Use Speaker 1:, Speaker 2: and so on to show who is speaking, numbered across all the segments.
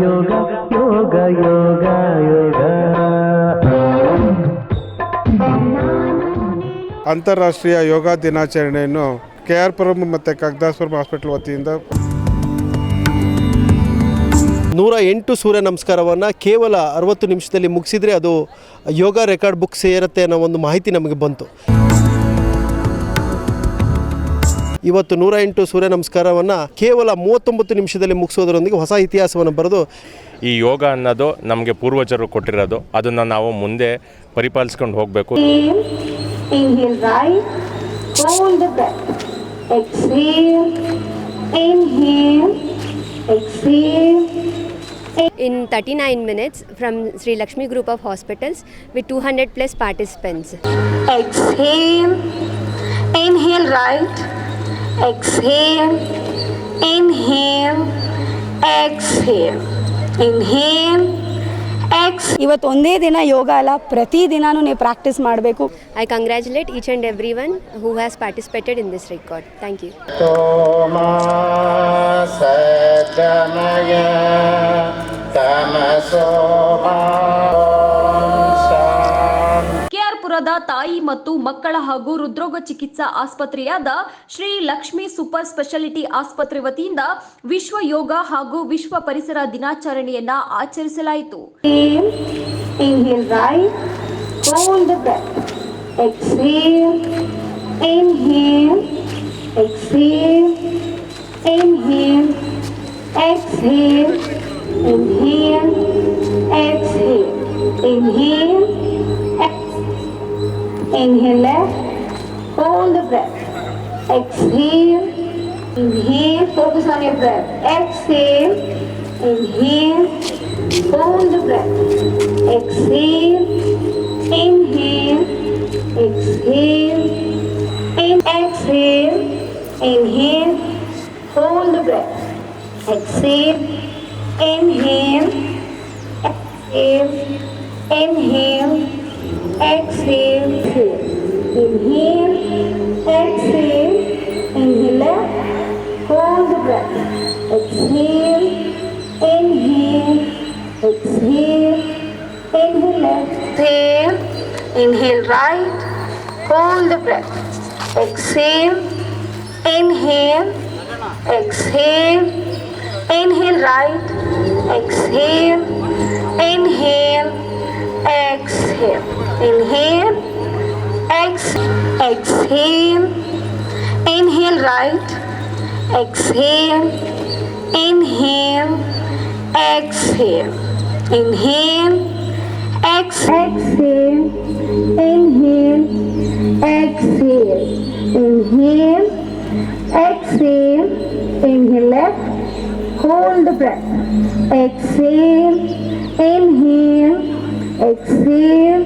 Speaker 1: ಯೋಗ ಯೋಗ ಯೋಗ ಯೋಗ.
Speaker 2: ಅಂತಾರಾಷ್ಟ್ರೀಯ ಯೋಗ ದಿನಾಚರಣೆಯನ್ನು K R Puram ಮತ್ತು ಕಗ್ದಾಸ್ಪುರಂ ಹಾಸ್ಪಿಟಲ್ ವತಿಯಿಂದ
Speaker 3: ನೂರ ಎಂಟು ಸೂರ್ಯ ನಮಸ್ಕಾರವನ್ನು ಕೇವಲ ಅರವತ್ತು ನಿಮಿಷದಲ್ಲಿ ಮುಗಿಸಿದರೆ ಅದು ಯೋಗ ರೆಕಾರ್ಡ್ ಬುಕ್ ಸೇರುತ್ತೆ ಅನ್ನೋ ಒಂದು ಮಾಹಿತಿ ನಮಗೆ ಬಂತು. ಇವತ್ತು ನೂರ ಎಂಟು ಸೂರ್ಯ ನಮಸ್ಕಾರವನ್ನು ಕೇವಲ ಮೂವತ್ತೊಂಬತ್ತು ನಿಮಿಷದಲ್ಲಿ ಮುಗಿಸೋದರೊಂದಿಗೆ ಹೊಸ ಇತಿಹಾಸವನ್ನು ಬರೆದು
Speaker 4: ಈ ಯೋಗ ಅನ್ನೋದು ನಮಗೆ ಪೂರ್ವಜರು ಕೊಟ್ಟಿರೋದು. ಅದನ್ನು ನಾವು ಮುಂದೆ ಪರಿಪಾಲಿಸ್ಕೊಂಡು ಹೋಗಬೇಕು.
Speaker 5: In thirty nine minutes from Shri Lakshmi group of hospitals with two hundred plus participants
Speaker 6: right exhale, inhale, exhale, inhale,
Speaker 7: ಇವತ್ತು ಒಂದೇ ದಿನ ಯೋಗ ಅಲ್ಲ ಪ್ರತಿ ದಿನಾನು ನೀವು ಪ್ರಾಕ್ಟೀಸ್ ಮಾಡಬೇಕು.
Speaker 5: I congratulate each and every one who has participated in this record thank you
Speaker 8: ಕೆಆರ್ಪುರದ ತಾಯಿ ಮತ್ತು ಮಕ್ಕಳ ಹಾಗೂ ಹೃದ್ರೋಗ ಚಿಕಿತ್ಸಾ ಆಸ್ಪತ್ರೆಯಾದ ಶ್ರೀ ಲಕ್ಷ್ಮಿ ಸೂಪರ್ ಸ್ಪೆಷಾಲಿಟಿ ಆಸ್ಪತ್ರೆ ವತಿಯಿಂದ ವಿಶ್ವ ಯೋಗ ಹಾಗೂ ವಿಶ್ವ ಪರಿಸರ ದಿನಾಚರಣೆಯನ್ನ ಆಚರಿಸಲಾಯಿತು.
Speaker 6: Exhale, on your breath. Exhale, inhale, hold the breath. Exhale, inhale, exhale, in, exhale, inhale, hold the breath. Exhale, inhale, exhale, inhale, exhale, inhale, exhale, inhale hold breath. Exhale, inhale, exhale, inhale left, exhale, inhale right, hold the breath. Exhale, inhale, exhale, inhale right, exhale, inhale, exhale, inhale, ex- exhale, inhale right, exhale, inhale, exhale, inhale, ex- exhale, inhale, exhale, inhale, exhale, inhale left, hold the breath, exhale, inhale, exhale,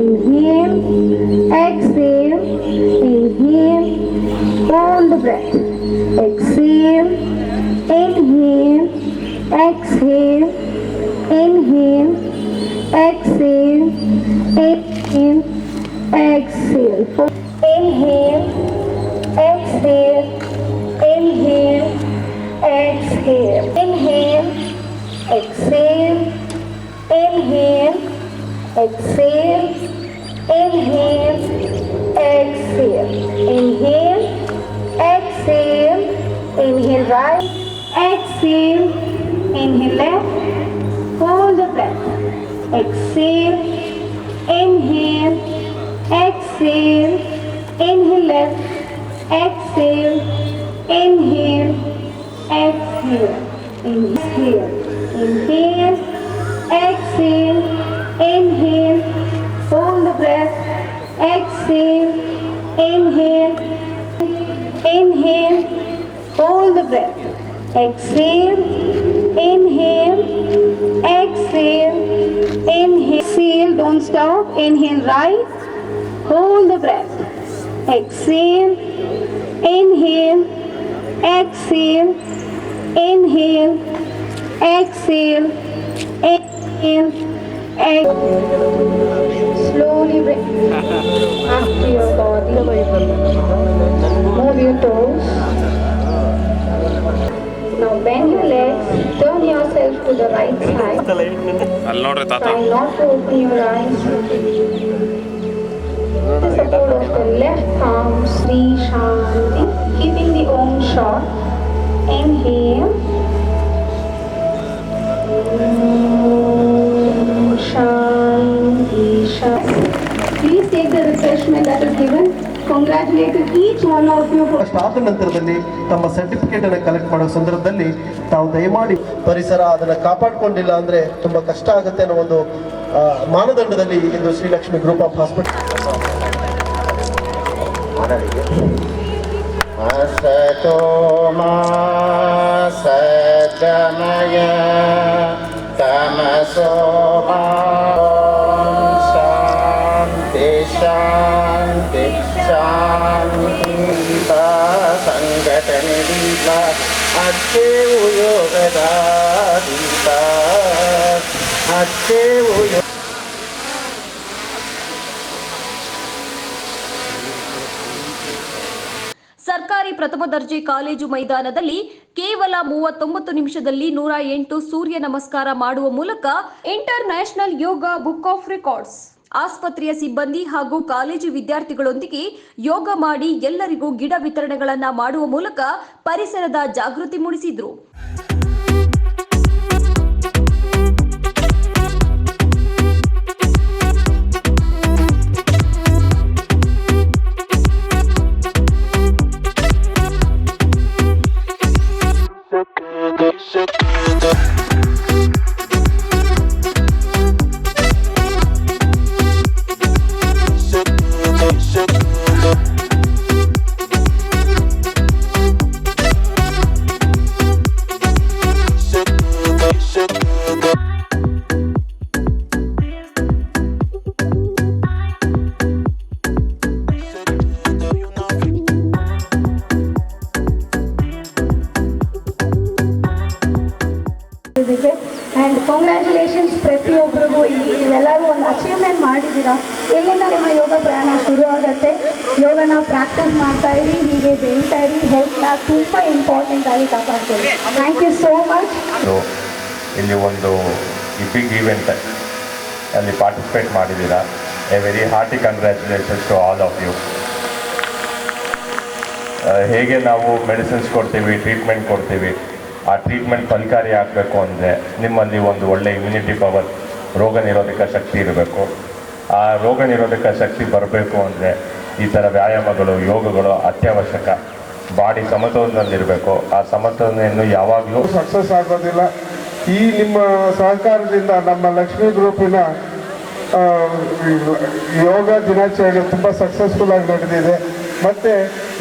Speaker 6: inhale, exhale, inhale, hold the breath, exhale, inhale, exhale, inhale, exhale, right, exhale, inhale left, hold the breath, exhale, inhale, exhale, inhale left, exhale, inhale, exhale, inhale, inhale, exhale, inhale, hold the breath, exhale, inhale, inhale, hold the breath, exhale, inhale, exhale, inhale, exhale, don't stop, inhale right, hold the breath, exhale, inhale, exhale, inhale, exhale, inhale, exhale. Slowly breathe. to your body. Move your toes Now bend your legs, turn yourself to the right side.
Speaker 4: ಅಲ್ಲಿ ನೋಡ್ರಿ ತಾತ
Speaker 6: Try not to open your eyes. The support of the left arm, Sri Shanti, keeping the Om short. Inhale. Om Shanti Shanti. Please take the refreshment that is given.
Speaker 3: ಆದ ನಂತರದಲ್ಲಿ ತಮ್ಮ certificate ಅನ್ನು collect ಮಾಡೋ ಸಂದರ್ಭದಲ್ಲಿ ತಾವು ದಯಮಾಡಿ ಪರಿಸರ ಅದನ್ನು ಕಾಪಾಡಿಕೊಂಡಿಲ್ಲ ಅಂದ್ರೆ ತುಂಬಾ ಕಷ್ಟ ಆಗುತ್ತೆ ಅನ್ನೋ ಒಂದು ಮಾನದಂಡದಲ್ಲಿ ಇಂದು ಶ್ರೀಲಕ್ಷ್ಮಿ ಗ್ರೂಪ್ ಆಫ್ ಹಾಸ್ಪಿಟಲ್
Speaker 9: ತಮಸೋ
Speaker 8: ಸರ್ಕಾರಿ ಪ್ರಥಮ ದರ್ಜೆ ಕಾಲೇಜು ಮೈದಾನದಲ್ಲಿ ಕೇವಲ ಮೂವತ್ತೊಂಬತ್ತು ನಿಮಿಷದಲ್ಲಿ ನೂರ ಎಂಟು ಸೂರ್ಯ ನಮಸ್ಕಾರ ಮಾಡುವ ಮೂಲಕ international yoga book of records. ಆಸ್ಪತ್ರೆಯ ಸಿಬ್ಬಂದಿ ಹಾಗೂ ಕಾಲೇಜು ವಿದ್ಯಾರ್ಥಿಗಳೊಂದಿಗೆ ಯೋಗ ಮಾಡಿ ಎಲ್ಲರಿಗೂ ಗಿಡ ವಿತರಣೆಗಳನ್ನ ಮಾಡುವ ಮೂಲಕ ಪರಿಸರದ ಜಾಗೃತಿ ಮೂಡಿಸಿದ್ರು.
Speaker 6: ತುಂಬ ಇಂಪಾರ್ಟೆಂಟ್ ಆಗಿ ಕಾಪಾಡ್ತೀವಿ ಥ್ಯಾಂಕ್ ಯು ಸೋ ಮಚ್
Speaker 4: ಇಲ್ಲಿ ಒಂದು ಈ ಬಿಗ್ ಈವೆಂಟ್ ಅಲ್ಲಿ ಪಾರ್ಟಿಸಿಪೇಟ್ ಮಾಡಿದ್ದೀರಾ. A very hearty congratulations to all of you ಹೇಗೆ ನಾವು ಮೆಡಿಸಿನ್ಸ್ ಕೊಡ್ತೀವಿ ಟ್ರೀಟ್ಮೆಂಟ್ ಕೊಡ್ತೀವಿ ಆ ಟ್ರೀಟ್ಮೆಂಟ್ ಫಲಕಾರಿ ಆಗಬೇಕು ಅಂದರೆ ನಿಮ್ಮಲ್ಲಿ ಒಂದು ಒಳ್ಳೆ ಇಮ್ಯುನಿಟಿ ಪವರ್ ರೋಗ ನಿರೋಧಕ ಶಕ್ತಿ ಇರಬೇಕು. ಆ ರೋಗ ನಿರೋಧಕ ಶಕ್ತಿ ಬರಬೇಕು ಅಂದರೆ ಈ ಥರ ವ್ಯಾಯಾಮಗಳು ಯೋಗಗಳು ಅತ್ಯವಶ್ಯಕ. ಬಾಡಿ ಸಮತೋಲನದಲ್ಲಿರಬೇಕು. ಆ ಸಮತೋಲನೆಯನ್ನು ಯಾವಾಗಲೂ
Speaker 2: ಸಕ್ಸಸ್ ಆಗೋದಿಲ್ಲ. ಈ ನಿಮ್ಮ ಸಹಕಾರದಿಂದ ನಮ್ಮ ಲಕ್ಷ್ಮೀ ಗ್ರೂಪಿನ ಯೋಗ ದಿನಾಚರಣೆ ತುಂಬ ಸಕ್ಸಸ್ಫುಲ್ ಆಗಿ ನಡೆದಿದೆ. ಮತ್ತು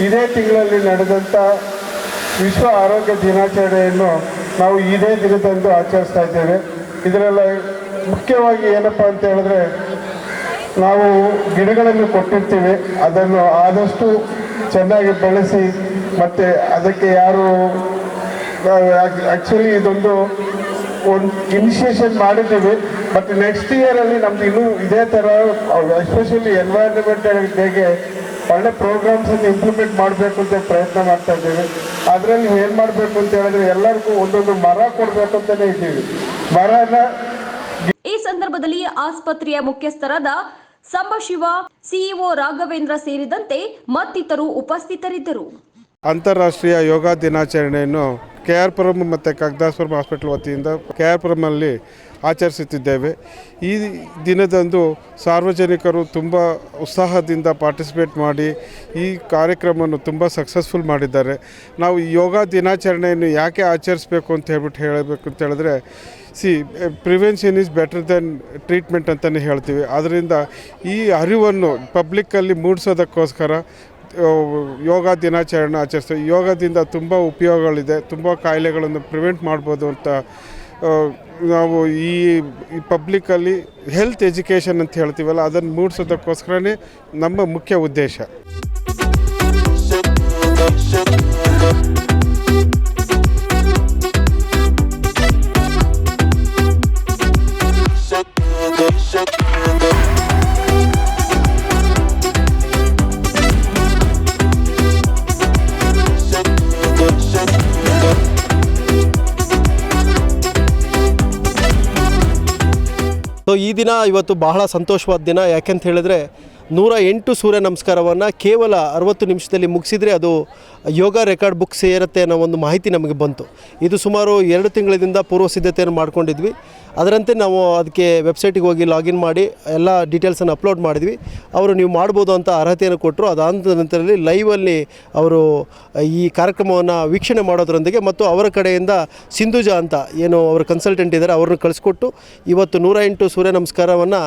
Speaker 2: ಇದೇ ತಿಂಗಳಲ್ಲಿ ನಡೆದಂಥ ವಿಶ್ವ ಆರೋಗ್ಯ ದಿನಾಚರಣೆಯನ್ನು ನಾವು ಇದೇ ದಿನದಂದು ಆಚರಿಸ್ತಾ ಇದ್ದೇವೆ. ಇದರಲ್ಲ ಮುಖ್ಯವಾಗಿ ಏನಪ್ಪ ಅಂತ ಹೇಳಿದ್ರೆ, ನಾವು ಗಿಡಗಳನ್ನು ಕೊಟ್ಟಿರ್ತೀವಿ. ಅದನ್ನು ಆದಷ್ಟು ಚೆನ್ನಾಗಿ ಬೆಳೆಸಿ ಮತ್ತು ಅದಕ್ಕೆ ಯಾರು ಆ್ಯಕ್ಚುಲಿ ಇದೊಂದು ಒಂದು ಇನಿಷಿಯೇಷನ್ ಮಾಡಿದ್ದೀವಿ. ಮತ್ತೆ ನೆಕ್ಸ್ಟ್ ಇಯರಲ್ಲಿ ನಮ್ದು ಇನ್ನೂ ಇದೇ ಥರ ಎಸ್ಪೆಷಲಿ ಎನ್ವೈರನ್ಮೆಂಟ್ ಡೇಗೆ ಒಳ್ಳೆ ಪ್ರೋಗ್ರಾಮ್ಸನ್ನು ಇಂಪ್ಲಿಮೆಂಟ್ ಮಾಡಬೇಕು ಅಂತ ಪ್ರಯತ್ನ ಮಾಡ್ತಾ ಇದ್ದೀವಿ. ಅದರಲ್ಲಿ ಏನು ಮಾಡಬೇಕು ಅಂತ ಹೇಳಿದ್ರೆ ಎಲ್ಲರಿಗೂ ಒಂದೊಂದು ಮರ ಕೊಡಬೇಕು ಅಂತಲೇ ಇದ್ದೀವಿ. ಮರನ
Speaker 8: ಈ ಸಂದರ್ಭದಲ್ಲಿ ಆಸ್ಪತ್ರೆಯ ಮುಖ್ಯಸ್ಥರಾದ ಸಂಬಶಿವ ಸಿಇಒ ರಾಘವೇಂದ್ರ ಸೇರಿದಂತೆ ಮತ್ತಿತರು ಉಪಸ್ಥಿತರಿದ್ದರು.
Speaker 2: ಅಂತಾರಾಷ್ಟ್ರೀಯ ಯೋಗ ದಿನಾಚರಣೆಯನ್ನು ಕೆ ಆರ್ ಪುರಂ ಮತ್ತು ಕಗ್ದಾಸ್ಪುರಂ ಹಾಸ್ಪಿಟಲ್ ವತಿಯಿಂದ ಕೆ ಆರ್ ಪುರಂನಲ್ಲಿ ಆಚರಿಸುತ್ತಿದ್ದೇವೆ. ಈ ದಿನದಂದು ಸಾರ್ವಜನಿಕರು ತುಂಬ ಉತ್ಸಾಹದಿಂದ ಪಾರ್ಟಿಸಿಪೇಟ್ ಮಾಡಿ ಈ ಕಾರ್ಯಕ್ರಮವನ್ನು ತುಂಬ ಸಕ್ಸಸ್ಫುಲ್ ಮಾಡಿದ್ದಾರೆ. ನಾವು ಯೋಗ ದಿನಾಚರಣೆಯನ್ನು ಯಾಕೆ ಆಚರಿಸಬೇಕು ಅಂತ ಹೇಳ್ಬಿಟ್ಟು ಹೇಳಬೇಕು ಅಂತ ಹೇಳಿದ್ರೆ, see, prevention is better than treatment ಅಂತಲೇ ಹೇಳ್ತೀವಿ. ಆದ್ದರಿಂದ ಈ ಅರಿವನ್ನು ಪಬ್ಲಿಕ್ಕಲ್ಲಿ ಮೂಡಿಸೋದಕ್ಕೋಸ್ಕರ ಯೋಗ ದಿನಾಚರಣೆ ಆಚರಿಸ್ತೀವಿ ಯೋಗದಿಂದ ತುಂಬ ಉಪಯೋಗಗಳಿದೆ, ತುಂಬ ಕಾಯಿಲೆಗಳನ್ನು ಪ್ರಿವೆಂಟ್ ಮಾಡ್ಬೋದು ಅಂತ ನಾವು ಈ ಪಬ್ಲಿಕಲ್ಲಿ ಹೆಲ್ತ್ ಎಜುಕೇಷನ್ ಅಂತ ಹೇಳ್ತೀವಲ್ಲ, ಅದನ್ನು ಮೂಡಿಸೋದಕ್ಕೋಸ್ಕರನೇ ನಮ್ಮ ಮುಖ್ಯ ಉದ್ದೇಶ.
Speaker 3: ಸೊ ಈ ದಿನ ಇವತ್ತು ಬಹಳ ಸಂತೋಷವಾದ ದಿನ. ಯಾಕೆಂತ ಹೇಳಿದ್ರೆ ನೂರ ಎಂಟು ಸೂರ್ಯ ನಮಸ್ಕಾರವನ್ನು ಕೇವಲ ಅರವತ್ತು ನಿಮಿಷದಲ್ಲಿ ಮುಗಿಸಿದರೆ ಅದು ಯೋಗ ರೆಕಾರ್ಡ್ ಬುಕ್ ಸೇರುತ್ತೆ ಅನ್ನೋ ಒಂದು ಮಾಹಿತಿ ನಮಗೆ ಬಂತು. ಇದು ಸುಮಾರು ಎರಡು ತಿಂಗಳಿಂದ ಪೂರ್ವ ಸಿದ್ಧತೆಯನ್ನು ಮಾಡ್ಕೊಂಡಿದ್ವಿ. ಅದರಂತೆ ನಾವು ಅದಕ್ಕೆ ವೆಬ್ಸೈಟಿಗೆ ಹೋಗಿ ಲಾಗಿನ್ ಮಾಡಿ ಎಲ್ಲ ಡೀಟೇಲ್ಸನ್ನು ಅಪ್ಲೋಡ್ ಮಾಡಿದ್ವಿ. ಅವರು ನೀವು ಮಾಡ್ಬೋದು ಅಂತ ಅರ್ಹತೆಯನ್ನು ಕೊಟ್ಟರು. ಅದಾದ ನಂತರದಲ್ಲಿ ಲೈವಲ್ಲಿ ಅವರು ಈ ಕಾರ್ಯಕ್ರಮವನ್ನು ವೀಕ್ಷಣೆ ಮಾಡೋದ್ರೊಂದಿಗೆ ಮತ್ತು ಅವರ ಕಡೆಯಿಂದ ಸಿಂಧುಜಾ ಅಂತ ಏನು ಅವರ ಕನ್ಸಲ್ಟೆಂಟ್ ಇದ್ದಾರೆ, ಅವ್ರನ್ನ ಕಳಿಸ್ಕೊಟ್ಟು ಇವತ್ತು ನೂರ ಎಂಟು ಸೂರ್ಯ ನಮಸ್ಕಾರವನ್ನು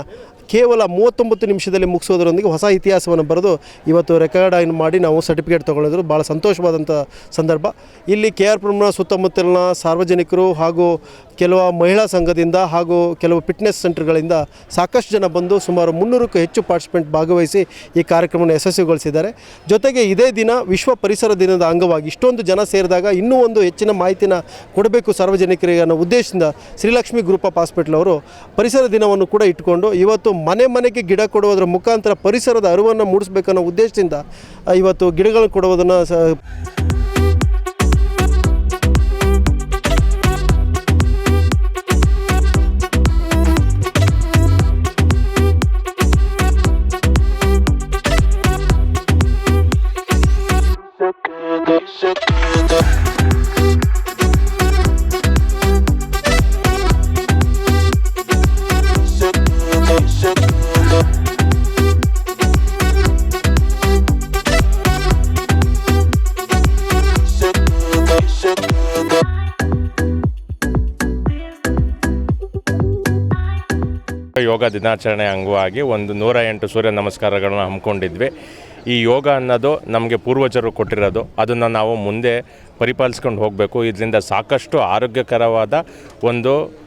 Speaker 3: ಕೇವಲ ಮೂವತ್ತೊಂಬತ್ತು ನಿಮಿಷದಲ್ಲಿ ಮುಗಿಸೋದರೊಂದಿಗೆ ಹೊಸ ಇತಿಹಾಸವನ್ನು ಬರೆದು ಇವತ್ತು ರೆಕಾರ್ಡ್ ಆಗಿ ಮಾಡಿ ನಾವು ಸರ್ಟಿಫಿಕೇಟ್ ತೊಗೊಳಿದ್ರು ಭಾಳ ಸಂತೋಷವಾದಂಥ ಸಂದರ್ಭ. ಇಲ್ಲಿ ಕೆ ಆರ್ ಪುರಮ್ನ ಸುತ್ತಮುತ್ತಲಿನ ಸಾರ್ವಜನಿಕರು ಹಾಗೂ ಕೆಲವು ಮಹಿಳಾ ಸಂಘದಿಂದ ಹಾಗೂ ಕೆಲವು ಫಿಟ್ನೆಸ್ ಸೆಂಟರ್ಗಳಿಂದ ಸಾಕಷ್ಟು ಜನ ಬಂದು ಸುಮಾರು ಮುನ್ನೂರಕ್ಕೂ ಹೆಚ್ಚು ಪಾರ್ಟಿಸಿಪೆಂಟ್ ಭಾಗವಹಿಸಿ ಈ ಕಾರ್ಯಕ್ರಮವನ್ನು ಯಶಸ್ವಿಗೊಳಿಸಿದ್ದಾರೆ. ಜೊತೆಗೆ ಇದೇ ದಿನ ವಿಶ್ವ ಪರಿಸರ ದಿನದ ಅಂಗವಾಗಿ ಇಷ್ಟೊಂದು ಜನ ಸೇರಿದಾಗ ಇನ್ನೂ ಒಂದು ಹೆಚ್ಚಿನ ಮಾಹಿತಿನ ಕೊಡಬೇಕು ಸಾರ್ವಜನಿಕರಿಗೆ ಅನ್ನೋ ಉದ್ದೇಶದಿಂದ ಶ್ರೀಲಕ್ಷ್ಮಿ ಗ್ರೂಪ್ ಆಫ್ ಹಾಸ್ಪಿಟಲ್ ಅವರು ಪರಿಸರ ದಿನವನ್ನು ಕೂಡ ಇಟ್ಟುಕೊಂಡು ಇವತ್ತು ಮನೆ ಮನೆಗೆ ಗಿಡ ಕೊಡುವುದರ ಮುಖಾಂತರ ಪರಿಸರದ ಅರಿವನ್ನು ಮೂಡಿಸಬೇಕನ್ನೋ ಉದ್ದೇಶದಿಂದ ಇವತ್ತು ಗಿಡಗಳನ್ನು ಕೊಡುವುದನ್ನು
Speaker 4: ದಿನಾಚರಣೆ ಅಂಗವಾಗಿ ಒಂದು ನೂರ ಎಂಟು ಸೂರ್ಯ ನಮಸ್ಕಾರಗಳನ್ನು ಹಮ್ಮಿಕೊಂಡಿದ್ವಿ. ಈ ಯೋಗ ಅನ್ನೋದು ನಮಗೆ ಪೂರ್ವಜರು ಕೊಟ್ಟಿರೋದು. ಅದನ್ನು ನಾವು ಮುಂದೆ ಪರಿಪಾಲಿಸ್ಕೊಂಡು ಹೋಗಬೇಕು. ಇದರಿಂದ ಸಾಕಷ್ಟು ಆರೋಗ್ಯಕರವಾದ ಒಂದು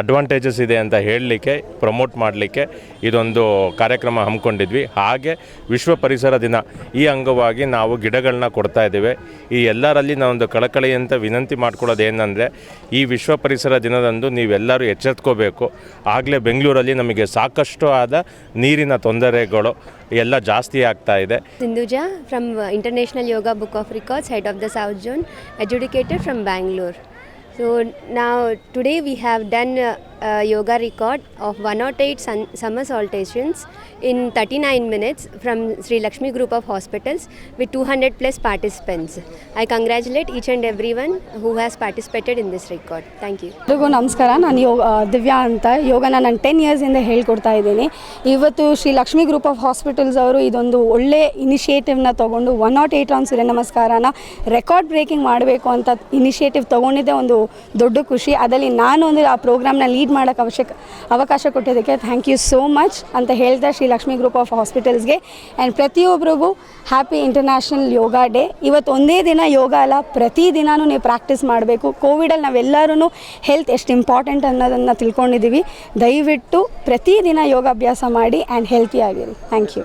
Speaker 4: ಅಡ್ವಾಂಟೇಜಸ್ ಇದೆ ಅಂತ ಹೇಳಲಿಕ್ಕೆ ಪ್ರಮೋಟ್ ಮಾಡಲಿಕ್ಕೆ ಇದೊಂದು ಕಾರ್ಯಕ್ರಮ ಹಮ್ಮಿಕೊಂಡಿದ್ವಿ. ಹಾಗೆ ವಿಶ್ವ ಪರಿಸರ ದಿನ ಈ ಅಂಗವಾಗಿ ನಾವು ಗಿಡಗಳನ್ನ ಕೊಡ್ತಾ ಇದ್ದೇವೆ. ಈ ಎಲ್ಲರಲ್ಲಿ ನಾವೊಂದು ಕಳಕಳಿ ಅಂತ ವಿನಂತಿ ಮಾಡ್ಕೊಳ್ಳೋದು ಏನಂದರೆ ಈ ವಿಶ್ವ ಪರಿಸರ ದಿನದಂದು ನೀವೆಲ್ಲರೂ ಎಚ್ಚೆತ್ಕೋಬೇಕು. ಆಗಲೇ ಬೆಂಗಳೂರಲ್ಲಿ ನಮಗೆ ಸಾಕಷ್ಟು ಆದ ನೀರಿನ ತೊಂದರೆಗಳು ಎಲ್ಲ ಜಾಸ್ತಿ ಆಗ್ತಾ ಇದೆ.
Speaker 5: Sindhuja from international yoga book of records head of the south zone Zone, from Bangalore. So now today we have done uh, yoga record of one oh eight sun summer salutations in thirty nine minutes from Shri Lakshmi group of hospitals with two hundred plus participants I congratulate each and every one who has participated in this record thank you
Speaker 8: ಎಲ್ರಿಗೂ ನಮಸ್ಕಾರ. ನಾನು ಯೋಗ ದಿವ್ಯಾ ಅಂತ. ಯೋಗ ನಾನು ten ಇಯರ್ಸಿಂದ ಹೇಳ್ಕೊಡ್ತಾ ಇದ್ದೀನಿ. ಇವತ್ತು Shri Lakshmi group of hospitals ಅವರು ಇದೊಂದು ಒಳ್ಳೆ ಇನಿಷಿಯೇಟಿವ್ನ ತೊಗೊಂಡು one naught oh eight on Surya ನಮಸ್ಕಾರನ record breaking ಮಾಡಬೇಕು ಅಂತ ಇನಿಷಿಯೇಟಿವ್ ತೊಗೊಂಡಿದ್ದೆ. ಒಂದು ದೊಡ್ಡ ಖುಷಿ. ಅದರಲ್ಲಿ ನಾನು ಆ ಪ್ರೋಗ್ರಾಮ್ನ ಲೀಡ್ ಮಾಡೋಕ್ಕೆ ಅವಶ್ಯಕ ಅವಕಾಶ ಕೊಟ್ಟಿದ್ದಕ್ಕೆ ಥ್ಯಾಂಕ್ ಯು ಸೋ ಮಚ್ ಅಂತ ಹೇಳ್ತಾ ಶ್ರೀ ಲಕ್ಷ್ಮಿ ಗ್ರೂಪ್ ಆಫ್ ಹಾಸ್ಪಿಟಲ್ಸ್ಗೆ ಆ್ಯಂಡ್ ಪ್ರತಿಯೊಬ್ಬರಿಗೂ ಹ್ಯಾಪಿ ಇಂಟರ್ನ್ಯಾಷನಲ್ ಯೋಗ ಡೇ ಇವತ್ತು ಒಂದೇ ದಿನ ಯೋಗ ಅಲ್ಲ, ಪ್ರತಿ ದಿನಾನೂ ನೀವು ಪ್ರಾಕ್ಟೀಸ್ ಮಾಡಬೇಕು. ಕೋವಿಡಲ್ಲಿ ನಾವೆಲ್ಲರೂ ಹೆಲ್ತ್ ಎಷ್ಟು ಇಂಪಾರ್ಟೆಂಟ್ ಅನ್ನೋದನ್ನು ತಿಳ್ಕೊಂಡಿದ್ದೀವಿ. ದಯವಿಟ್ಟು ಪ್ರತಿದಿನ ಯೋಗಾಭ್ಯಾಸ ಮಾಡಿ ಆ್ಯಂಡ್ ಹೆಲ್ತಿ ಆಗಿರಿ. Thank you